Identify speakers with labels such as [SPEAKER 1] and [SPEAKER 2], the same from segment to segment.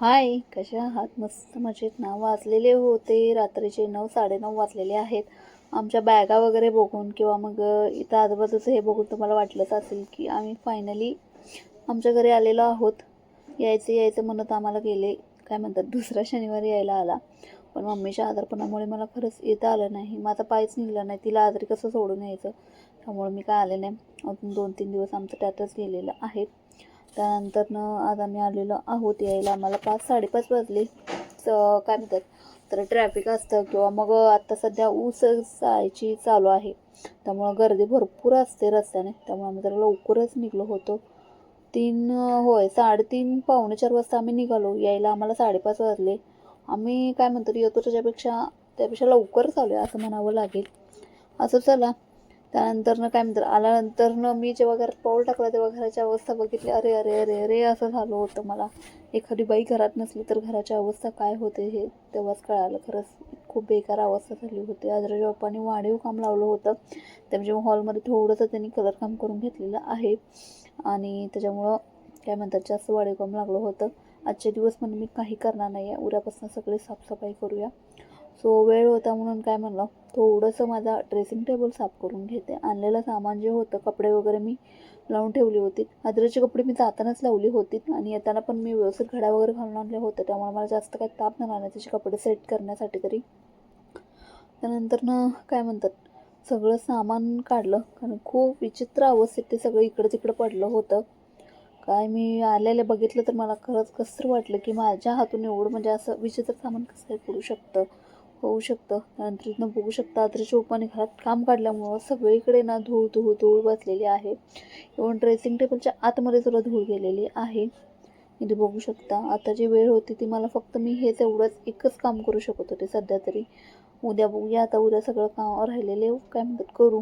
[SPEAKER 1] हाय कसे आहात? मस्त मजेत. ना वाजलेले होते. रात्रीचे नऊ साडेनऊ वाजलेले आहेत. आमच्या बॅगा वगैरे बघून किंवा मग इथं आजूबाजूचं हे बघून तुम्हाला वाटलंच असेल की आम्ही फायनली आमच्या घरी आलेलो आहोत. यायचं यायचं म्हणत आम्हाला गेले. काय म्हणतात दुसरा शनिवारी यायला आला. पण मम्मीच्या आजारपणामुळे मला खरंच येता आलं नाही. माझा पायच निघला नाही. तिला आजारी कसं सोडून यायचं? त्यामुळे मी काय आले नाही. अजून दोन तीन दिवस आमचं त्यातच गेलेलं आहे. त्यानंतरनं आज आम्ही आलेलो आहोत यायला. आम्हाला पाच साडेपाच वाजले. तर काय म्हणतात? तर ट्रॅफिक असतं किंवा मग आत्ता सध्या ऊस जायची चालू आहे. त्यामुळं गर्दी भरपूर असते रस्त्याने. त्यामुळे आम्ही जरा लवकरच निघलो होतो. तीन होय साडेतीन पावणे चार वाजता आम्ही निघालो. यायला आम्हाला साडेपाच वाजले. आम्ही काय म्हणतात येतो त्याच्यापेक्षा त्यापेक्षा लवकरच चालू आहे असं म्हणावं लागेल. असं चला. त्यानंतरनं काय म्हणतात आल्यानंतरनं मी जेव्हा घरात पाऊल टाकला तेव्हा घराची अवस्था बघितली अरे अरे अरे अरे असं झालं होतं मला. एखादी बाई घरात नसली तर घराची अवस्था काय होते हे तेव्हाच कळालं. खरंच खूप बेकार अवस्था झाली होती. आजराच्या बाप्पाने वाढीव काम लावलं होतं त्यामुळे हॉलमध्ये थोडंसं त्यांनी कलर काम करून घेतलेलं आहे आणि त्याच्यामुळं काय म्हणतात जास्त वाढीव काम लागलं होतं. आजचे दिवस म्हणून मी काही करणार नाही आहे उद्यापासून सगळी साफसफाई करूया. सो वेळ होता म्हणून काय म्हणलं थोडंसं माझा ड्रेसिंग टेबल साफ करून घेते. आणलेलं सामान जे होतं कपडे वगैरे मी लावून ठेवली होती. आदराचे कपडे मी जातानाच लावली होती आणि येताना पण मी व्यवस्थित घड्या वगैरे घालून आणले होते. त्यामुळे मला जास्त काही ताप नाही लागला त्याचे कपडे सेट करण्यासाठी तरी. त्यानंतर ना काय म्हणतात सगळं सामान काढलं. कारण खूप विचित्र अवस्थेत ते सगळं इकडं तिकडं पडलं होतं. काय मी आलेले बघितलं तर मला खरंच कसं वाटलं की माझ्या हातून एवढं म्हणजे असं विचित्र सामान कसं काय पडू शकतं? होऊ शकतं. त्यानंतर इथनं बघू शकता. आदरच्या उपाने घरात काम काढल्यामुळं सगळीकडे ना धूळ धूळ धूळ बसलेली आहे. इव्हन ड्रेसिंग टेबलच्या आतमध्ये सुद्धा धूळ गेलेली आहे. इथे बघू शकता. आता जी वेळ होती ती मला फक्त मी हेच एवढंच एकच काम करू शकत होते सध्या तरी. उद्या बघूया. आता उद्या सगळं काम राहिलेले काय म्हणतात करू?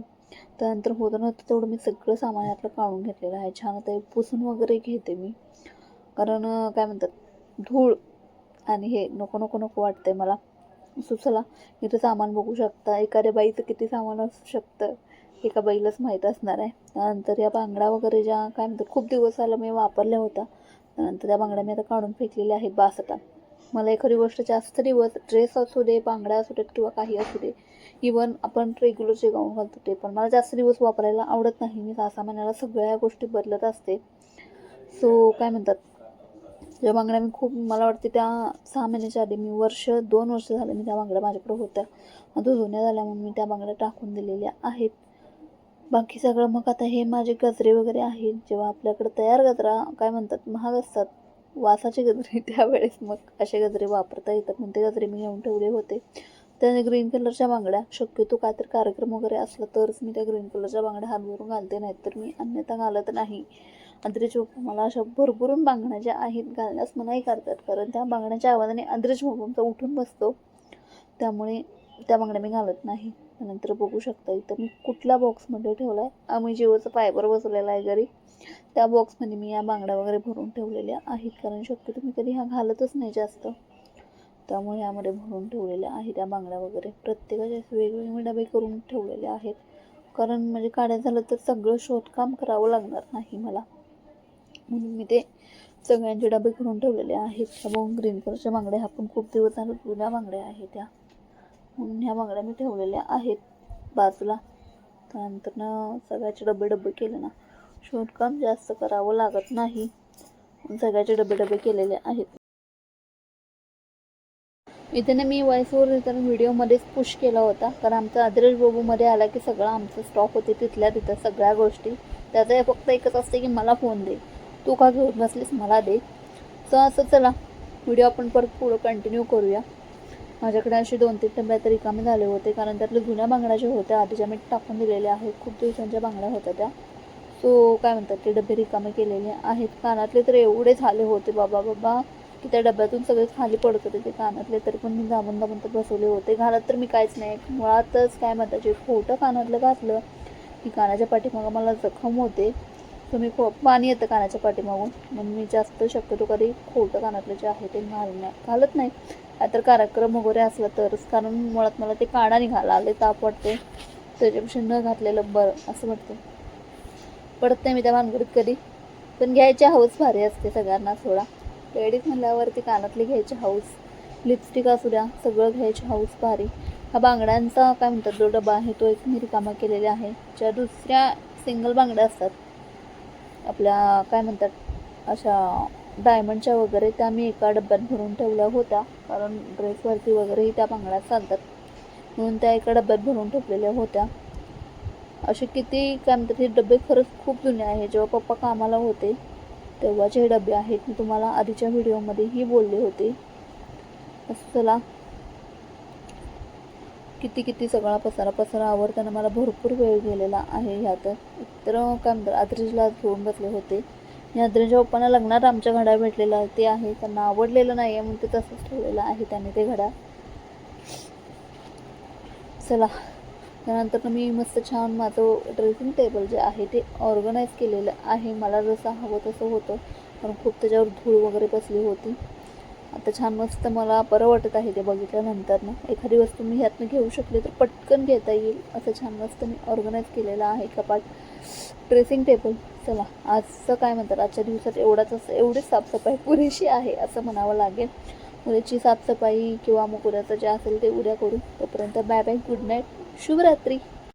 [SPEAKER 1] त्यानंतर होतं नव्हतं तेवढं मी सगळं सामान यातलं काढून घेतलेलं आहे. छान आता हे पुसून वगैरे घेते मी. कारण काय म्हणतात? धूळ. आणि हे नको नको नको वाटतंय मला. सुचला इथं सामान बघू शकता. एखाद्या बाईचं किती सामान असू शकतं. एका बाईलाच माहीत असणार आहे. त्यानंतर या बांगड्या वगैरे ज्या काय म्हणतात खूप दिवस आला मी वापरल्या होत्या. त्यानंतर त्या बांगड्या मी आता काढून फेकलेल्या आहेत बास मला एखादी गोष्ट जास्त दिवस ड्रेस असू दे बांगड्या असू देत किंवा काही असू दे इवन आपण रेग्युलर जे गाऊन घालतो ते पण. मला जास्त दिवस वापरायला आवडत नाही. मी सहा सहा महिन्याला सगळ्या गोष्टी बदलत असते. सो काय म्हणतात ज्या बांगड्या मी खूप मला वाटते त्या सहा महिन्याच्या आधी मी वर्ष दोन वर्ष झाले मी त्या बांगड्या माझ्याकडे होत्या. आता जुन्या झाल्या म्हणून मी त्या बांगड्या टाकून दिलेल्या आहेत. बाकी सगळं मग आता हे माझे गजरे वगैरे आहेत जेव्हा आपल्याकडे तयार गजरा काय म्हणतात महाग असतात. वासाचे गजरे त्यावेळेस मग असे गजरे वापरता येतात म्हणून ते गजरे मी घेऊन ठेवले होते. त्याने ग्रीन कलरच्या बांगड्या शक्यतो काय तर कार्यक्रम वगैरे असला तरच मी त्या ग्रीन कलरच्या बांगड्या हातभरून घालते नाहीत तर मी अन्यथा घालत नाही. अंतरीच मला अशा भरभरून बांगड्या ज्या आहेत घालण्यास मनाई करतात. कारण त्या बांगड्याच्या आवाजाने अंतरीच बाप्पांचा उठून बसतो. त्यामुळे त्या बांगड्या मी घालत नाही. नंतर बघू शकता इथं मी कुठल्या बॉक्समध्ये ठेवला आहे आम्ही जिओचं फायबर बसवलेला आहे घरी. त्या बॉक्समध्ये मी या बांगड्या वगैरे भरून ठेवलेल्या आहेत. कारण शक्यतो मी कधी ह्या घालतच नाही जास्त. त्यामुळे यामध्ये भरून ठेवलेल्या आहेत त्या बांगड्या वगैरे. प्रत्येकाचे वेगवेगळे वेगवेगळे डबे करून ठेवलेले आहेत. कारण म्हणजे काढायचं झालं तर सगळं शोधकाम करावं लागणार नाही मला. म्हणून मी ते सगळ्यांचे डबे करून ठेवलेले आहेत. त्या मग ग्रीन कलरच्या बांगड्या ह्या पण खूप दिवस आलो जुन्या बांगड्या आहेत त्या. म्हणून ह्या बांगड्या मी ठेवलेल्या आहेत बाजूला. त्यानंतर ना सगळ्याचे डबे डबे केले ना. शिवणकाम जास्त करावं लागत नाही. सगळ्याचे डबे डबे केलेले आहेत. इथे ना मी वॉइसवर देताना व्हिडिओमध्येच पुश केला होता. कारण आमचा आदरेश बाबूमध्ये आला की सगळा आमचं स्टॉक होते तिथल्या तिथं सगळ्या गोष्टी. त्याचं हे फक्त एकच असते की मला फोन दे. तू का घेऊन बसलीस? मला दे. सो असं चला. व्हिडिओ आपण परत पुढं कंटिन्यू करूया. माझ्याकडे असे दोन तीन टंब्या तर रिकामे झाले होते कारण त्यातल्या जुन्या बांगड्या ज्या होत्या आधीच्या मी टाकून दिलेल्या आहेत. खूप दिवसांच्या बांगड्या होत्या त्या. सो काय म्हणतात ते डबे रिकामे केलेले आहेत. कानातले तर एवढे झाले होते बाबा बाबा की त्या डब्यातून सगळे खाली पडत होते. ते कानातले तरी पण मी दाबून दाबून तर बसवले होते. घालत तर मी काहीच नाही. मुळातच काय म्हणतात जे खोटं कानातलं घातलं की कानाच्या पाठीमागं मला जखम होते. तुम्ही खो पाणी येतं कानाच्या पाठीमागून. म्हणून मी जास्त शक्यतो कधी खोटं कानातलं जे आहे ते घालण्या घालत नाही. तर कार्यक्रम वगैरे असला तरच. कारण मुळात मला ते काढा निघाला आले ताप वाटते त्याच्यापेक्षा न घातलेलं बरं असं वाटतं पडत नाही मी त्या भानगडीत कधी. पण घ्यायची हौस भारी असते सगळ्यांना थोडा लेडीज म्हणल्यावरती कानातली घ्यायची हाऊस लिपस्टिक असू द्या सगळं घ्यायची हाऊस भारी. हा बांगड्यांचा काय म्हणतात जो डबा आहे तो एक मी रिकामा केलेला आहे. ज्या दुसऱ्या सिंगल बांगड्या असतात आपल्या काय म्हणतात अशा डायमंडच्या वगैरे त्या मी एका डब्यात भरून ठेवल्या होत्या. कारण ड्रेसवरती वगैरेही त्या बांगड्या चालतात. म्हणून त्या एका डब्यात भरून ठेवलेल्या होत्या. असे किती काय म्हणतात हे डबे खरंच खूप जुने आहे जेव्हा पप्पा कामाला होते तेव्हाचे हे डबे आहेत. मी तुम्हाला आधीच्या व्हिडिओमध्येही बोलले होते. असं चला. किती किती सगळा पसारा पसारा आवडताना मला भरपूर वेळ गेलेला आहे ह्यात. तर काय म्हणतात आद्रीजला घेऊन बसले होते. आणि आद्रीच्या पप्पांना लग्नात आमच्या घडा भेटलेला ते आहे. त्यांना आवडलेलं नाही आहे म्हणून ते तसंच ठेवलेलं आहे त्याने ते घडा चला. त्यानंतर मी मस्त छान माझं ड्रेसिंग टेबल जे आहे ते ऑर्गनाईज केलेलं आहे. मला जसं हवं तसं होतं. कारण खूप त्याच्यावर धूळ वगैरे बसली होती. आता छान मस्त मला बरं वाटत आहे ते बघितल्यानंतर ना. एखादी वस्तू मी ह्यातनं घेऊ शकले तर पटकन घेता येईल. असं छान मस्त मी ऑर्गनाईज केलेलं आहे कपाट. ड्रेसिंग टेबल चला आजचं काय म्हणतात? आजच्या दिवसात एवढाच असं एवढीच साफसफाई पुरेशी आहे असं म्हणावं लागेल. उद्याची साफसफाई किंवा मग उद्याचं जे असेल ते उद्या करू. तोपर्यंत बाय बाय गुड नाईट शुभरात्री.